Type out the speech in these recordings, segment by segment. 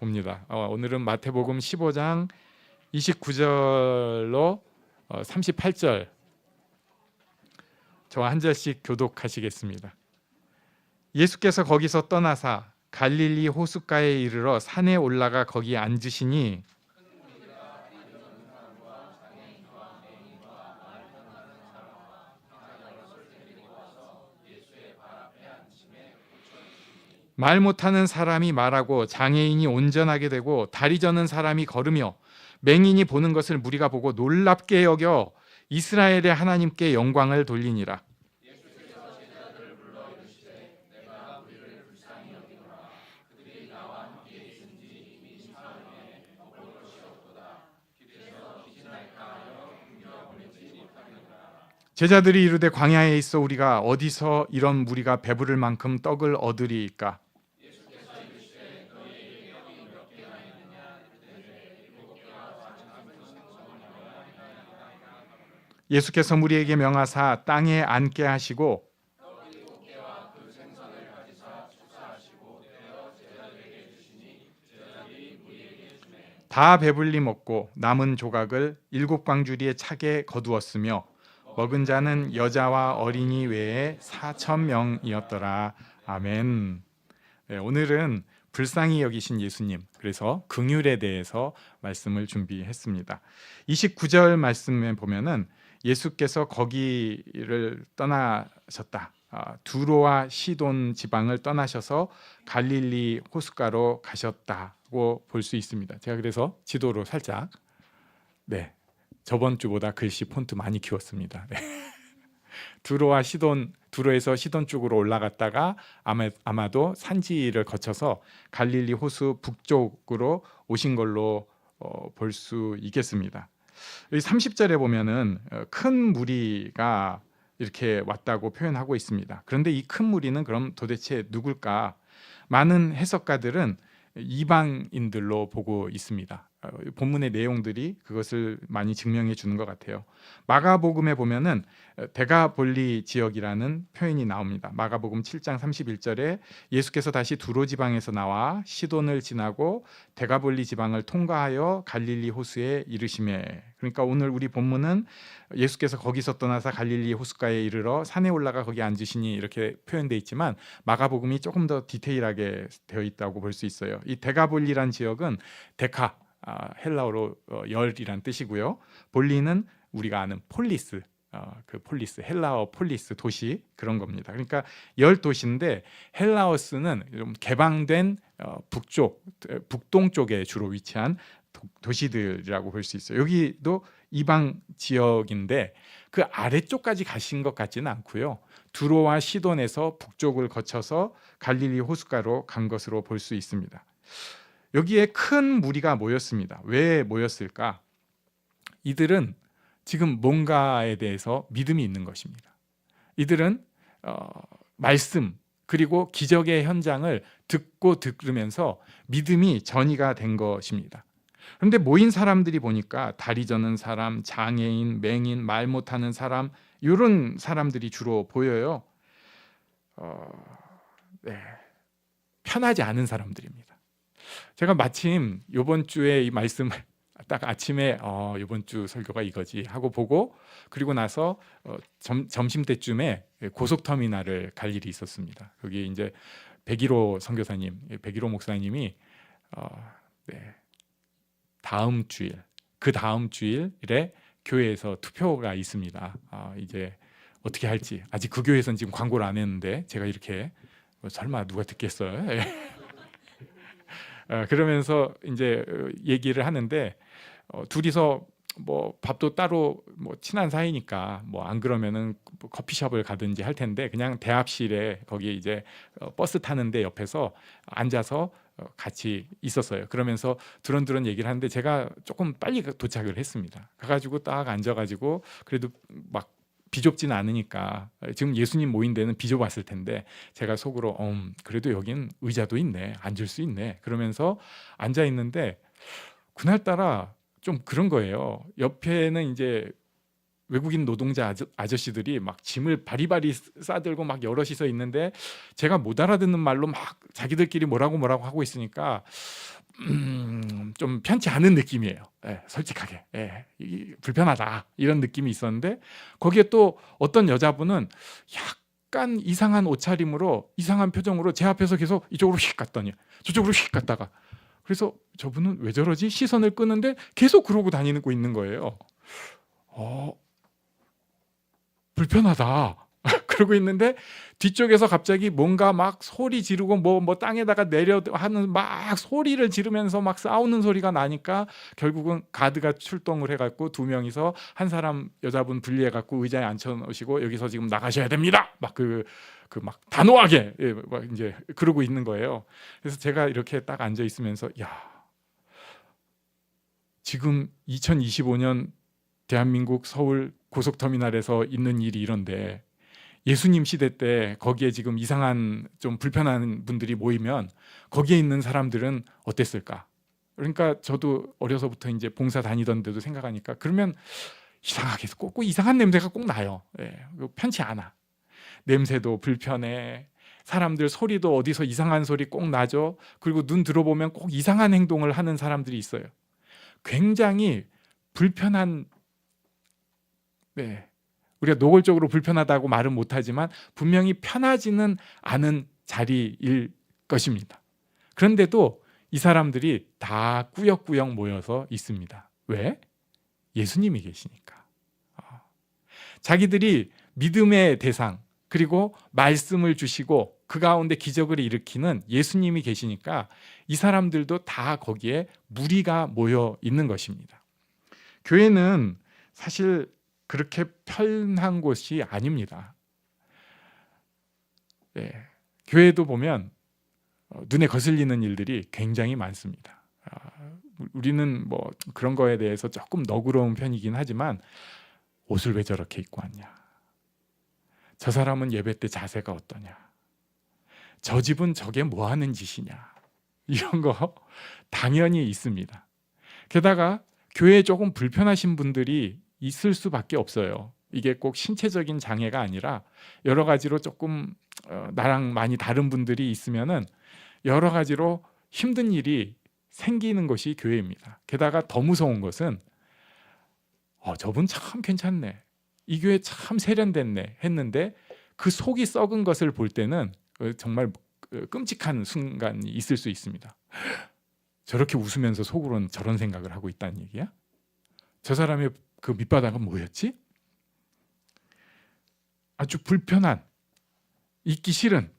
봅니다. 어, 오늘은 마태복음 15장 29절로 어, 38절 저와 한 절씩 교독하시겠습니다. 예수께서 거기서 떠나사 갈릴리 호숫가에 이르러 산에 올라가 거기 앉으시니 말 못하는 사람이 말하고 장애인이 온전하게 되고 다리 저는 사람이 걸으며 맹인이 보는 것을 무리가 보고 놀랍게 여겨 이스라엘의 하나님께 영광을 돌리니라. 제자들이 이르되 광야에 있어 우리가 어디서 이런 무리가 배부를 만큼 떡을 얻으리이까 예수께서 무리에게 명하사 땅에 앉게 하시고 다 배불리 먹고 남은 조각을 일곱 광주리에 차게 거두었으며 먹은 자는 여자와 어린이 외에 사천 명이었더라. 아멘. 네, 오늘은 불쌍히 여기신 예수님, 그래서 긍휼에 대해서 말씀을 준비했습니다. 29절 말씀에 보면은 예수께서 거기를 떠나셨다. 아, 두로와 시돈 지방을 떠나셔서 갈릴리 호숫가로 가셨다고 볼 수 있습니다. 제가 그래서 지도로 살짝 네 저번 주보다 글씨 폰트 많이 키웠습니다. 네. 두로와 시돈 두로에서 시돈 쪽으로 올라갔다가 아마, 아마도 산지를 거쳐서 갈릴리 호수 북쪽으로 오신 걸로 어, 볼 수 있겠습니다. 여기 30절에 보면은 어, 큰 무리가 이렇게 왔다고 표현하고 있습니다. 그런데 이 큰 무리는 그럼 도대체 누굴까? 많은 해석가들은 이방인들로 보고 있습니다. 어, 본문의 내용들이 그것을 많이 증명해 주는 것 같아요. 마가복음에 보면은 어, 데가볼리 지역이라는 표현이 나옵니다. 마가복음 7장 31절에 예수께서 다시 두로 지방에서 나와 시돈을 지나고 데가볼리 지방을 통과하여 갈릴리 호수에 이르심에 그러니까 오늘 우리 본문은 예수께서 거기서 떠나서 갈릴리 호숫가에 이르러 산에 올라가 거기 앉으시니 이렇게 표현되어 있지만 마가복음이 조금 더 디테일하게 되어 있다고 볼 수 있어요. 이 데가볼리란 지역은 데카 아, 헬라어로 어, 열이란 뜻이고요. 볼리는 우리가 아는 폴리스 어, 그 폴리스 헬라어 폴리스 도시 그런 겁니다. 그러니까 열 도시인데 헬라어스는 좀 개방된 어, 북쪽 북동 쪽에 주로 위치한 도, 도시들이라고 볼 수 있어요. 여기도 이방 지역인데 그 아래쪽까지 가신 것 같지는 않고요. 두로와 시돈에서 북쪽을 거쳐서 갈릴리 호숫가로 간 것으로 볼 수 있습니다. 여기에 큰 무리가 모였습니다. 왜 모였을까? 이들은 지금 뭔가에 대해서 믿음이 있는 것입니다. 이들은 어, 말씀 그리고 기적의 현장을 듣고 들으면서 믿음이 전이가 된 것입니다. 그런데 모인 사람들이 보니까 다리 저는 사람, 장애인, 맹인, 말 못하는 사람 이런 사람들이 주로 보여요. 어, 네, 편하지 않은 사람들입니다. 제가 마침 이번 주에 이 말씀을 딱 아침에 어, 이번 주 설교가 이거지 하고 보고 그리고 나서 어, 점, 점심 때쯤에 고속터미널을 갈 일이 있었습니다. 거기 이제 백일호 선교사님, 백일호 목사님이 어, 네, 다음 주일, 그 다음 주일에 교회에서 투표가 있습니다. 아, 이제 어떻게 할지 아직 그 교회에서는 지금 광고를 안 했는데 제가 이렇게 어, 설마 누가 듣겠어요? 어, 그러면서 이제 얘기를 하는데 어, 둘이서 뭐 밥도 따로 뭐 친한 사이니까 뭐 안 그러면은 커피숍을 가든지 할 텐데 그냥 대합실에 거기 이제 어, 버스 타는데 옆에서 앉아서 어, 같이 있었어요. 그러면서 두런두런 얘기를 하는데 제가 조금 빨리 도착을 했습니다. 가가지고 딱 앉아가지고 그래도 막 비좁지는 않으니까 지금 예수님 모인 데는 비좁았을 텐데 제가 속으로 음, 그래도 여긴 의자도 있네. 앉을 수 있네. 그러면서 앉아 있는데 그날따라 좀 그런 거예요. 옆에는 이제 외국인 노동자 아저, 아저씨들이 막 짐을 바리바리 싸들고 막 여럿이 서 있는데 제가 못 알아듣는 말로 막 자기들끼리 뭐라고 뭐라고 하고 있으니까 음, 좀 편치 않은 느낌이에요. 예, 솔직하게 예, 이- 불편하다 이런 느낌이 있었는데 거기에 또 어떤 여자분은 약간 이상한 옷차림으로 이상한 표정으로 제 앞에서 계속 이쪽으로 휙 갔더니 저쪽으로 휙 갔다가 그래서 저분은 왜 저러지 시선을 끄는데 계속 그러고 다니고 있는 거예요. 어 불편하다. 그러고 있는데 뒤쪽에서 갑자기 뭔가 막 소리 지르고 뭐뭐 땅에다가 내려 하는 막 소리를 지르면서 막 싸우는 소리가 나니까 결국은 가드가 출동을 해갖고 두 명이서 한 사람 여자분 분리해갖고 의자에 앉혀놓으시고 여기서 지금 나가셔야 됩니다. 막 그 그 막 단호하게 예, 막 이제 그러고 있는 거예요. 그래서 제가 이렇게 딱 앉아 있으면서 야 지금 2025년 대한민국 서울 고속터미널에서 있는 일이 이런데 예수님 시대 때 거기에 지금 이상한 좀 불편한 분들이 모이면 거기에 있는 사람들은 어땠을까? 그러니까 저도 어려서부터 이제 봉사 다니던 데도 생각하니까 그러면 이상하게 꼭, 꼭 이상한 냄새가 꼭 나요. 예, 편치 않아. 냄새도 불편해. 사람들 소리도 어디서 이상한 소리 꼭 나죠. 그리고 눈 들어보면 꼭 이상한 행동을 하는 사람들이 있어요. 굉장히 불편한 네. 우리가 노골적으로 불편하다고 말은 못하지만 분명히 편하지는 않은 자리일 것입니다. 그런데도 이 사람들이 다 꾸역꾸역 모여서 있습니다. 왜? 예수님이 계시니까. 아. 자기들이 믿음의 대상 그리고 말씀을 주시고 그 가운데 기적을 일으키는 예수님이 계시니까 이 사람들도 다 거기에 무리가 모여 있는 것입니다. 교회는 사실 그렇게 편한 곳이 아닙니다. 예, 교회도 보면 어, 눈에 거슬리는 일들이 굉장히 많습니다. 아, 우리는 뭐 그런 거에 대해서 조금 너그러운 편이긴 하지만 옷을 왜 저렇게 입고 왔냐? 저 사람은 예배 때 자세가 어떠냐? 저 집은 저게 뭐 하는 짓이냐? 이런 거 당연히 있습니다. 게다가 교회에 조금 불편하신 분들이 있을 수밖에 없어요. 이게 꼭 신체적인 장애가 아니라 여러 가지로 조금 어, 나랑 많이 다른 분들이 있으면은 여러 가지로 힘든 일이 생기는 것이 교회입니다. 게다가 더 무서운 것은 어, 저분 참 괜찮네. 이 교회 참 세련됐네 했는데 그 속이 썩은 것을 볼 때는 어, 정말 어, 끔찍한 순간이 있을 수 있습니다. 저렇게 웃으면서 속으로는 저런 생각을 하고 있다는 얘기야? 저 사람의 그 밑바닥은 뭐였지? 아주 불편한 있기 싫은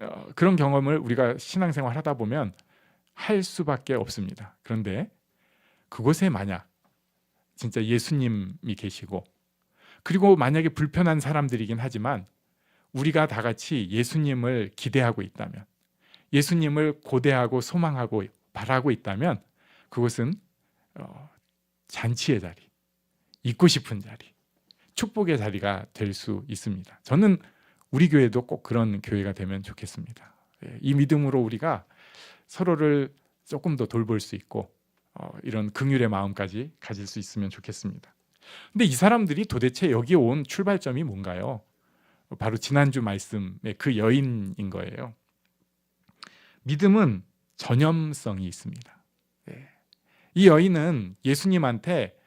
어, 그런 경험을 우리가 신앙생활 하다 보면 할 수밖에 없습니다. 그런데 그곳에 만약 진짜 예수님이 계시고 그리고 만약에 불편한 사람들이긴 하지만 우리가 다 같이 예수님을 기대하고 있다면 예수님을 고대하고 소망하고 바라고 있다면 그것은 어, 잔치의 자리, 있고 싶은 자리, 축복의 자리가 될 수 있습니다. 저는 우리 교회도 꼭 그런 교회가 되면 좋겠습니다. 예, 이 믿음으로 우리가 서로를 조금 더 돌볼 수 있고 어, 이런 긍휼의 마음까지 가질 수 있으면 좋겠습니다. 근데 이 사람들이 도대체 여기 온 출발점이 뭔가요? 바로 지난주 말씀의 그 여인인 거예요. 믿음은 전염성이 있습니다. 예. 이 여인은 예수님한테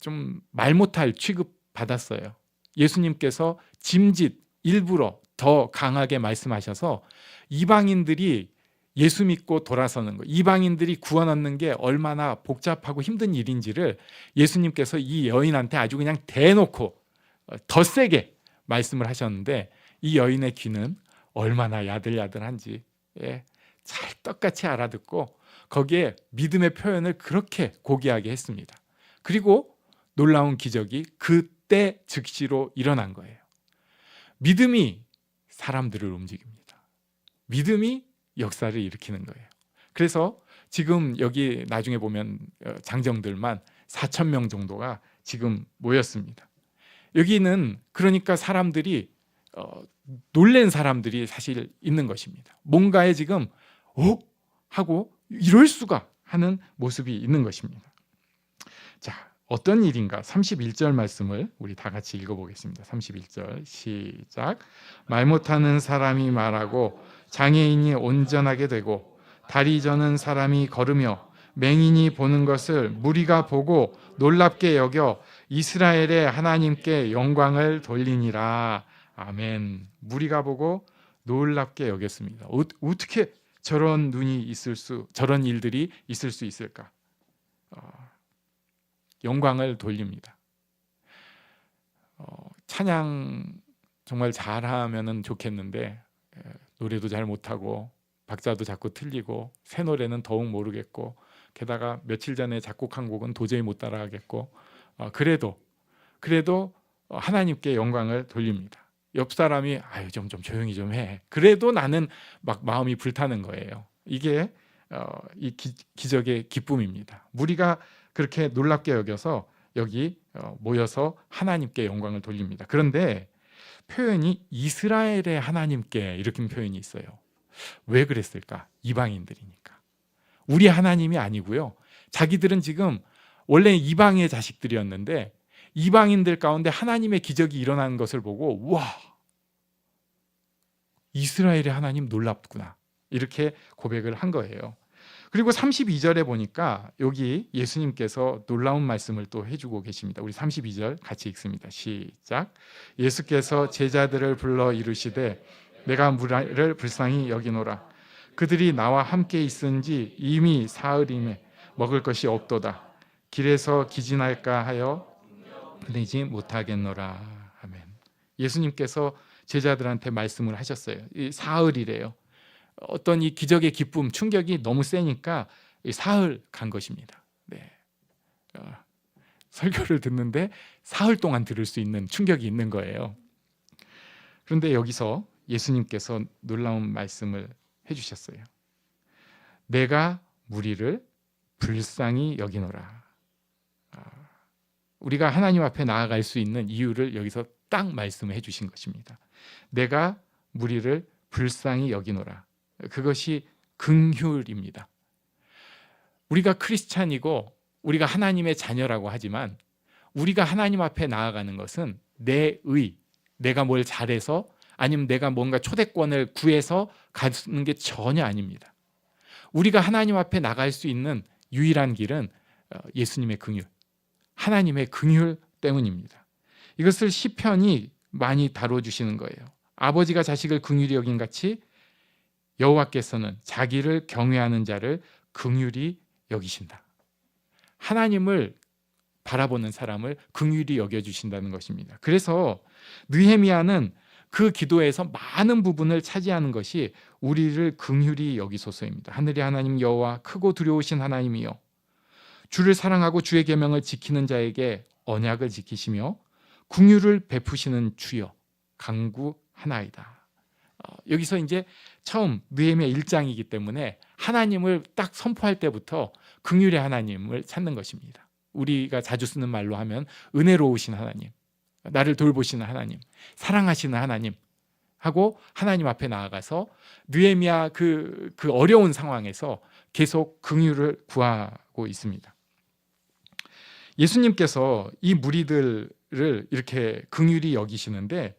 좀 말 못할 취급 받았어요. 예수님께서 짐짓 일부러 더 강하게 말씀하셔서 이방인들이 예수 믿고 돌아서는 거, 이방인들이 구원 얻는 게 얼마나 복잡하고 힘든 일인지를 예수님께서 이 여인한테 아주 그냥 대놓고 어, 더 세게 말씀을 하셨는데 이 여인의 귀는 얼마나 야들야들한지 예, 찰떡같이 알아듣고 거기에 믿음의 표현을 그렇게 고귀하게 했습니다. 그리고 놀라운 기적이 그때 즉시로 일어난 거예요. 믿음이 사람들을 움직입니다. 믿음이 역사를 일으키는 거예요. 그래서 지금 여기 나중에 보면 어, 장정들만 4천 명 정도가 지금 모였습니다. 여기는 그러니까 사람들이 어, 놀란 사람들이 사실 있는 것입니다. 뭔가에 지금 어 하고 이럴 수가 하는 모습이 있는 것입니다. 자, 어떤 일인가? 31절 말씀을 우리 다 같이 읽어보겠습니다. 31절 시작. 말 못하는 사람이 말하고 장애인이 온전하게 되고 다리 저는 사람이 걸으며 맹인이 보는 것을 무리가 보고 놀랍게 여겨 이스라엘의 하나님께 영광을 돌리니라. 아멘. 무리가 보고 놀랍게 여겼습니다. 어, 어떻게 저런 눈이 있을 수, 저런 일들이 있을 수 있을까? 어, 영광을 돌립니다. 어, 찬양 정말 잘하면은 좋겠는데 에, 노래도 잘 못하고 박자도 자꾸 틀리고 새 노래는 더욱 모르겠고 게다가 며칠 전에 작곡한 곡은 도저히 못 따라하겠고 어, 그래도 그래도 어, 하나님께 영광을 돌립니다. 옆 사람이 아유 좀 좀 조용히 좀 해. 그래도 나는 막 마음이 불타는 거예요. 이게 어, 이 기, 기적의 기쁨입니다. 무리가 그렇게 놀랍게 여겨서 여기 어, 모여서 하나님께 영광을 돌립니다. 그런데 표현이 이스라엘의 하나님께 이렇게 표현이 있어요. 왜 그랬을까? 이방인들이니까. 우리 하나님이 아니고요. 자기들은 지금 원래 이방의 자식들이었는데 이방인들 가운데 하나님의 기적이 일어나는 것을 보고 와 이스라엘의 하나님 놀랍구나 이렇게 고백을 한 거예요. 그리고 32절에 보니까 여기 예수님께서 놀라운 말씀을 또 해주고 계십니다. 우리 32절 같이 읽습니다. 시작. 예수께서 제자들을 불러 이르시되 내가 무리를 불쌍히 여기노라. 그들이 나와 함께 있은지 이미 사흘임에 먹을 것이 없도다. 길에서 기진할까 하여 내지 못하겠노라. 아멘. 예수님께서 제자들한테 말씀을 하셨어요. 이 사흘이래요. 어떤 이 기적의 기쁨, 충격이 너무 세니까 이 사흘 간 것입니다. 네. 어, 설교를 듣는데 사흘 동안 들을 수 있는 충격이 있는 거예요. 그런데 여기서 예수님께서 놀라운 말씀을 해주셨어요. 내가 무리를 불쌍히 여기노라. 아, 우리가 하나님 앞에 나아갈 수 있는 이유를 여기서 딱 말씀해 주신 것입니다. 내가 무리를 불쌍히 여기노라. 그것이 긍휼입니다. 우리가 크리스찬이고 우리가 하나님의 자녀라고 하지만 우리가 하나님 앞에 나아가는 것은 내 의, 내가 뭘 잘해서 아니면 내가 뭔가 초대권을 구해서 가는 게 전혀 아닙니다. 우리가 하나님 앞에 나갈 수 있는 유일한 길은 어, 예수님의 긍휼, 하나님의 긍휼 때문입니다. 이것을 시편이 많이 다뤄 주시는 거예요. 아버지가 자식을 긍휼히 여긴 같이 여호와께서는 자기를 경외하는 자를 긍휼히 여기신다. 하나님을 바라보는 사람을 긍휼히 여겨 주신다는 것입니다. 그래서 느헤미야는 그 기도에서 많은 부분을 차지하는 것이 우리를 긍휼히 여기소서입니다. 하늘의 하나님 여호와 크고 두려우신 하나님이여 주를 사랑하고 주의 계명을 지키는 자에게 언약을 지키시며 궁유를 베푸시는 주여 강구 하나이다. 어, 여기서 이제 처음 느헤미야 1장이기 때문에 하나님을 딱 선포할 때부터 긍휼의 하나님을 찾는 것입니다. 우리가 자주 쓰는 말로 하면 은혜로우신 하나님, 나를 돌보시는 하나님, 사랑하시는 하나님 하고 하나님 앞에 나아가서 느헤미야 그, 그 어려운 상황에서 계속 긍휼을 구하고 있습니다. 예수님께서 이 무리들을 이렇게 긍휼히 여기시는데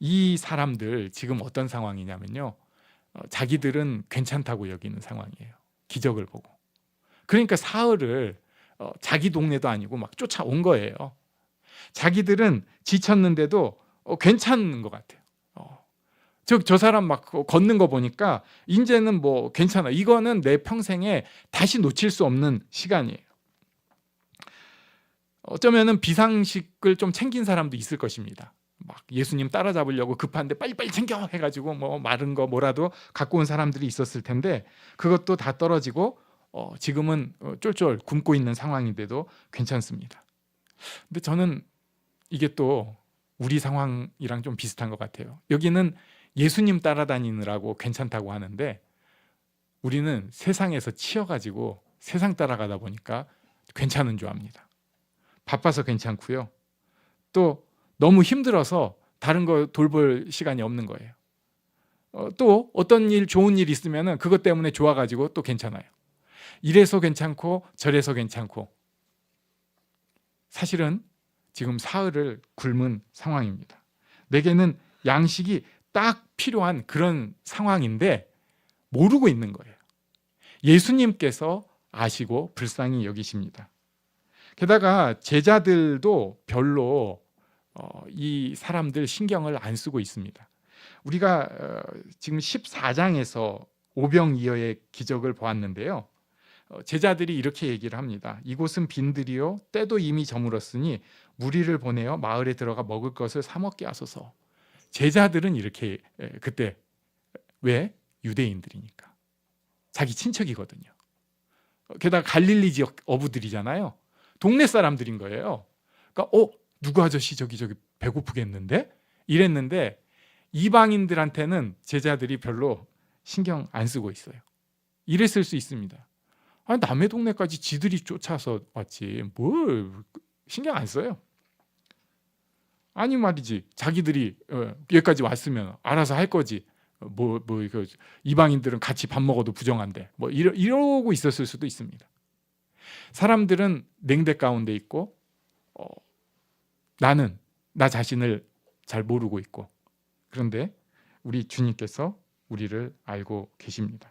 이 사람들 지금 어떤 상황이냐면요. 어, 자기들은 괜찮다고 여기는 상황이에요. 기적을 보고. 그러니까 사흘을 어, 자기 동네도 아니고 막 쫓아온 거예요. 자기들은 지쳤는데도 어, 괜찮은 것 같아요. 저, 저 사람 막 걷는 거 보니까 이제는 뭐 괜찮아. 이거는 내 평생에 다시 놓칠 수 없는 시간이에요. 어쩌면은 비상식을 좀 챙긴 사람도 있을 것입니다. 막 예수님 따라잡으려고 급한데 빨리빨리 챙겨 해가지고 뭐 마른 거 뭐라도 갖고 온 사람들이 있었을 텐데 그것도 다 떨어지고 어, 지금은 어, 쫄쫄 굶고 있는 상황인데도 괜찮습니다. 근데 저는 이게 또 우리 상황이랑 좀 비슷한 것 같아요. 여기는 예수님 따라다니느라고 괜찮다고 하는데 우리는 세상에서 치여가지고 세상 따라가다 보니까 괜찮은 줄 압니다. 바빠서 괜찮고요. 또 너무 힘들어서 다른 거 돌볼 시간이 없는 거예요. 어, 또 어떤 일 좋은 일 있으면 그것 때문에 좋아가지고 또 괜찮아요. 이래서 괜찮고 저래서 괜찮고 사실은 지금 사흘을 굶은 상황입니다. 내게는 양식이 딱 필요한 그런 상황인데 모르고 있는 거예요. 예수님께서 아시고 불쌍히 여기십니다. 게다가 제자들도 별로 어, 이 사람들 신경을 안 쓰고 있습니다. 우리가 어, 지금 14장에서 오병이어의 기적을 보았는데요. 어, 제자들이 이렇게 얘기를 합니다. 이곳은 빈들이요 때도 이미 저물었으니 무리를 보내어 마을에 들어가 먹을 것을 사 먹게 하소서. 제자들은 이렇게 에, 그때 왜 유대인들이니까 자기 친척이거든요. 어, 게다가 갈릴리 지역 어부들이잖아요. 동네 사람들인 거예요. 그러니까 어 누구 아저씨 저기 저기 배고프겠는데 이랬는데 이방인들한테는 제자들이 별로 신경 안 쓰고 있어요. 이랬을 수 있습니다. 아니 남의 동네까지 지들이 쫓아서 왔지 뭘 신경 안 써요. 아니 말이지 자기들이 어, 여기까지 왔으면 알아서 할 거지. 뭐뭐 그 이방인들은 같이 밥 먹어도 부정한데 뭐 이러, 이러고 있었을 수도 있습니다. 사람들은 냉대 가운데 있고 어, 나는 나 자신을 잘 모르고 있고 그런데 우리 주님께서 우리를 알고 계십니다.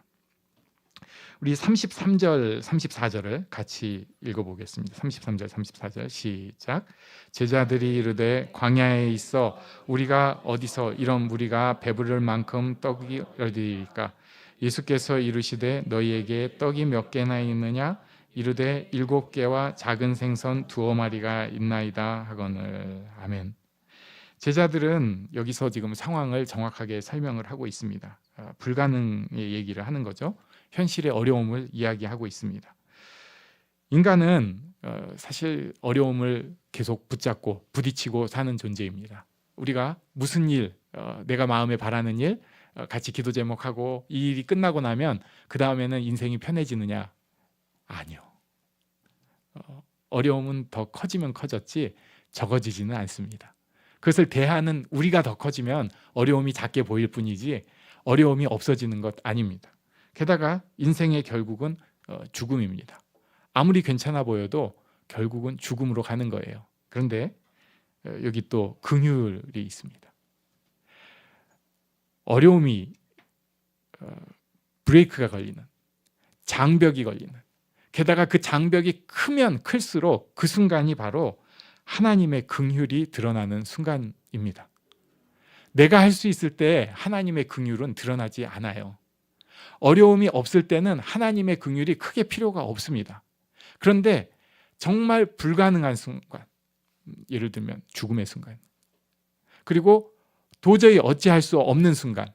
우리 33절, 34절을 같이 읽어보겠습니다. 33절, 34절 시작. 제자들이 이르되 광야에 있어 우리가 어디서 이런 무리가 배부를 만큼 떡이 어디일까? 예수께서 이르시되 너희에게 떡이 몇 개나 있느냐? 이르되 일곱 개와 작은 생선 두어 마리가 있나이다 하거늘 아멘. 제자들은 여기서 지금 상황을 정확하게 설명을 하고 있습니다. 아, 불가능의 얘기를 하는 거죠. 현실의 어려움을 이야기하고 있습니다. 인간은 어, 사실 어려움을 계속 붙잡고 부딪히고 사는 존재입니다. 우리가 무슨 일, 어, 내가 마음에 바라는 일, 어, 같이 기도 제목하고 이 일이 끝나고 나면 그 다음에는 인생이 편해지느냐? 아니요. 어려움은 더 커지면 커졌지 적어지지는 않습니다. 그것을 대하는 우리가 더 커지면 어려움이 작게 보일 뿐이지 어려움이 없어지는 것 아닙니다. 게다가 인생의 결국은 어, 죽음입니다. 아무리 괜찮아 보여도 결국은 죽음으로 가는 거예요. 그런데 어, 여기 또 긍휼이 있습니다. 어려움이 어, 브레이크가 걸리는 장벽이 걸리는 게다가 그 장벽이 크면 클수록 그 순간이 바로 하나님의 긍휼이 드러나는 순간입니다. 내가 할 수 있을 때 하나님의 긍휼은 드러나지 않아요. 어려움이 없을 때는 하나님의 긍휼이 크게 필요가 없습니다. 그런데 정말 불가능한 순간, 예를 들면 죽음의 순간, 그리고 도저히 어찌할 수 없는 순간,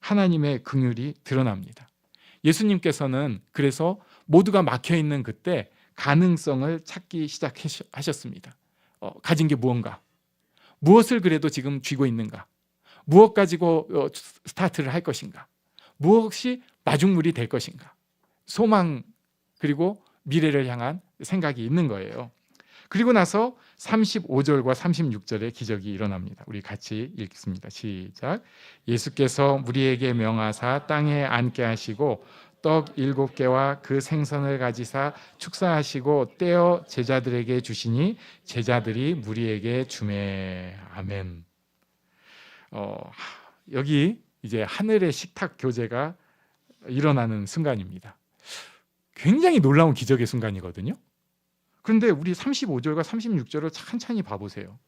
하나님의 긍휼이 드러납니다. 예수님께서는 그래서 모두가 막혀 있는 그때 가능성을 찾기 시작하셨습니다. 어, 가진 게 무언가, 무엇을 그래도 지금 쥐고 있는가, 무엇 가지고 어, 스타트를 할 것인가, 무엇이 마중물이 될 것인가, 소망 그리고 미래를 향한 생각이 있는 거예요. 그리고 나서 35절과 36절의 기적이 일어납니다. 우리 같이 읽습니다. 시작. 예수께서 무리에게 명하사 땅에 앉게 하시고 떡 일곱 개와 그 생선을 가지사 축사하시고 떼어 제자들에게 주시니 제자들이 무리에게 주매 아멘. 어, 여기 이제 하늘의 식탁 교제가 일어나는 순간입니다. 굉장히 놀라운 기적의 순간이거든요. 그런데 우리 35절과 36절을 천천히 봐보세요.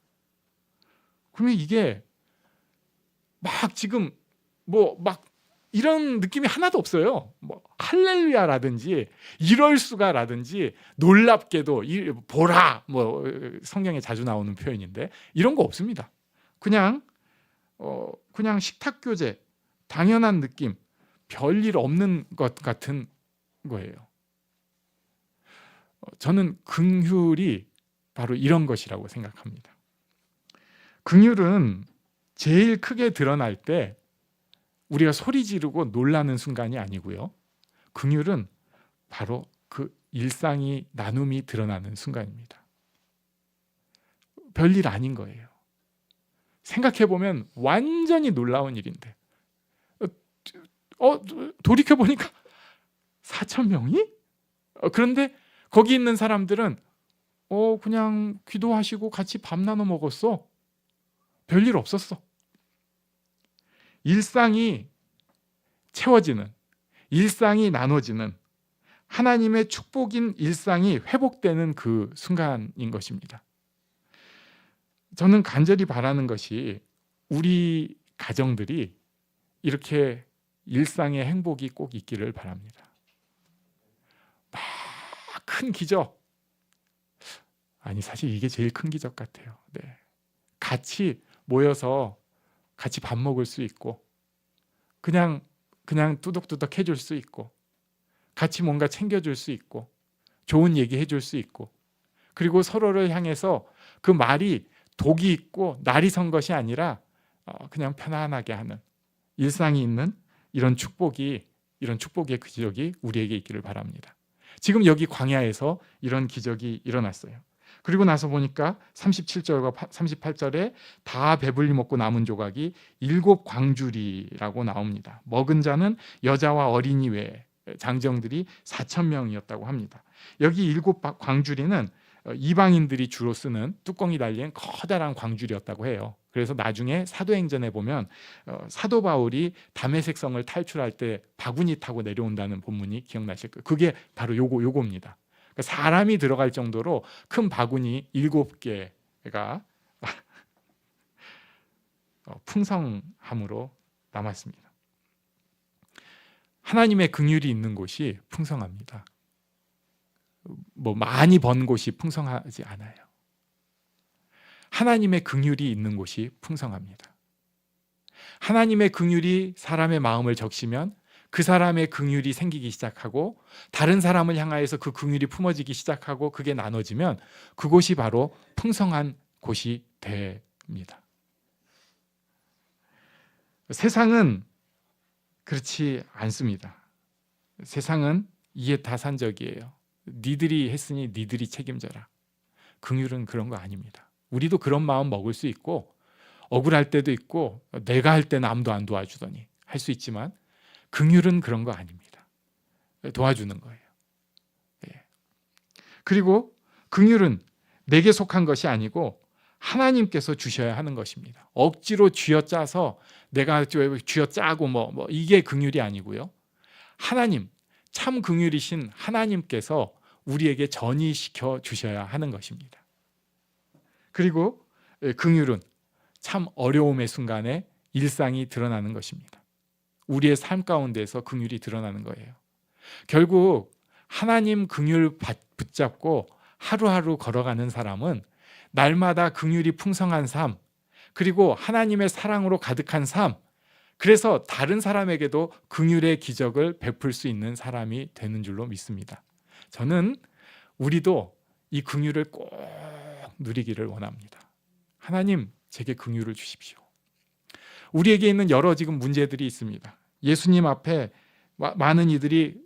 그러면 이게 막 지금 뭐 막 이런 느낌이 하나도 없어요. 뭐 할렐루야라든지 이럴 수가라든지 놀랍게도 이 보라 뭐 성경에 자주 나오는 표현인데 이런 거 없습니다. 그냥 어 그냥 식탁 교제 당연한 느낌 별일 없는 것 같은 거예요. 어, 저는 긍휼이 바로 이런 것이라고 생각합니다. 긍휼은 제일 크게 드러날 때 우리가 소리 지르고 놀라는 순간이 아니고요. 긍휼은 바로 그 일상이 나눔이 드러나는 순간입니다. 별일 아닌 거예요. 생각해 보면 완전히 놀라운 일인데, 어 돌이켜 보니까 4천 명이? 어, 그런데 거기 있는 사람들은 어 그냥 기도하시고 같이 밥 나눠 먹었어. 별일 없었어. 일상이 채워지는, 일상이 나눠지는 하나님의 축복인 일상이 회복되는 그 순간인 것입니다. 저는 간절히 바라는 것이 우리 가정들이 이렇게 일상의 행복이 꼭 있기를 바랍니다. 막 큰 기적. 아니 사실 이게 제일 큰 기적 같아요. 네. 같이 모여서 같이 밥 먹을 수 있고 그냥 그냥 뚜덕뚜덕 해줄 수 있고 같이 뭔가 챙겨줄 수 있고 좋은 얘기 해줄 수 있고 그리고 서로를 향해서 그 말이 독이 있고 날이 선 것이 아니라 어, 그냥 편안하게 하는 일상이 있는 이런 축복이 이런 축복의 기적이 우리에게 있기를 바랍니다. 지금 여기 광야에서 이런 기적이 일어났어요. 그리고 나서 보니까 37절과 38절에 다 배불리 먹고 남은 조각이 일곱 광주리라고 나옵니다. 먹은 자는 여자와 어린이 외에 장정들이 4천 명이었다고 합니다. 여기 일곱 광주리는 이방인들이 주로 쓰는 뚜껑이 달린 커다란 광주리였다고 해요. 그래서 나중에 사도행전에 보면 어, 사도 바울이 담에색성을 탈출할 때 바구니 타고 내려온다는 본문이 기억나실 거예요. 그게 바로 요거 요겁니다. 그러니까 사람이 들어갈 정도로 큰 바구니 일곱 개가 어, 풍성함으로 남았습니다. 하나님의 긍휼이 있는 곳이 풍성합니다. 뭐 많이 번 곳이 풍성하지 않아요. 하나님의 긍휼이 있는 곳이 풍성합니다. 하나님의 긍휼이 사람의 마음을 적시면 그 사람의 긍휼이 생기기 시작하고 다른 사람을 향하여서 그 긍휼이 품어지기 시작하고 그게 나눠지면 그곳이 바로 풍성한 곳이 됩니다. 세상은 그렇지 않습니다. 세상은 이해타산적이에요. 니들이 했으니 니들이 책임져라. 긍휼은 그런 거 아닙니다. 우리도 그런 마음 먹을 수 있고 억울할 때도 있고 내가 할 때는 아무도 안 도와주더니 할 수 있지만 긍휼은 그런 거 아닙니다. 도와주는 거예요. 예. 그리고 긍휼은 내게 속한 것이 아니고 하나님께서 주셔야 하는 것입니다. 억지로 쥐어짜서 내가 쥐어짜고 뭐, 뭐 이게 긍휼이 아니고요. 하나님 참 긍휼이신 하나님께서 우리에게 전이시켜 주셔야 하는 것입니다. 그리고 예, 긍휼은 참 어려움의 순간에 일상이 드러나는 것입니다. 우리의 삶 가운데서 긍휼이 드러나는 거예요. 결국 하나님 긍휼 붙잡고 하루하루 걸어가는 사람은 날마다 긍휼이 풍성한 삶, 그리고 하나님의 사랑으로 가득한 삶, 그래서 다른 사람에게도 긍휼의 기적을 베풀 수 있는 사람이 되는 줄로 믿습니다. 저는 우리도 이 긍휼을 꼭 누리기를 원합니다. 하나님, 제게 긍휼을 주십시오. 우리에게 있는 여러 지금 문제들이 있습니다. 예수님 앞에 많은 이들이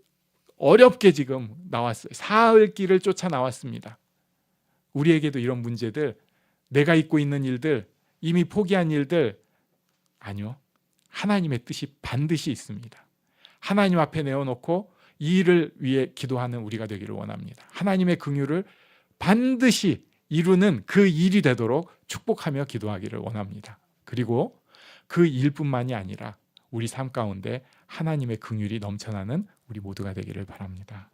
어렵게 지금 나왔어요. 사흘 길을 쫓아 나왔습니다. 우리에게도 이런 문제들, 내가 잊고 있는 일들, 이미 포기한 일들 아니요. 하나님의 뜻이 반드시 있습니다. 하나님 앞에 내어놓고 이 일을 위해 기도하는 우리가 되기를 원합니다. 하나님의 긍휼을 반드시 이루는 그 일이 되도록 축복하며 기도하기를 원합니다. 그리고 그 일뿐만이 아니라 우리 삶 가운데 하나님의 긍휼이 넘쳐나는 우리 모두가 되기를 바랍니다.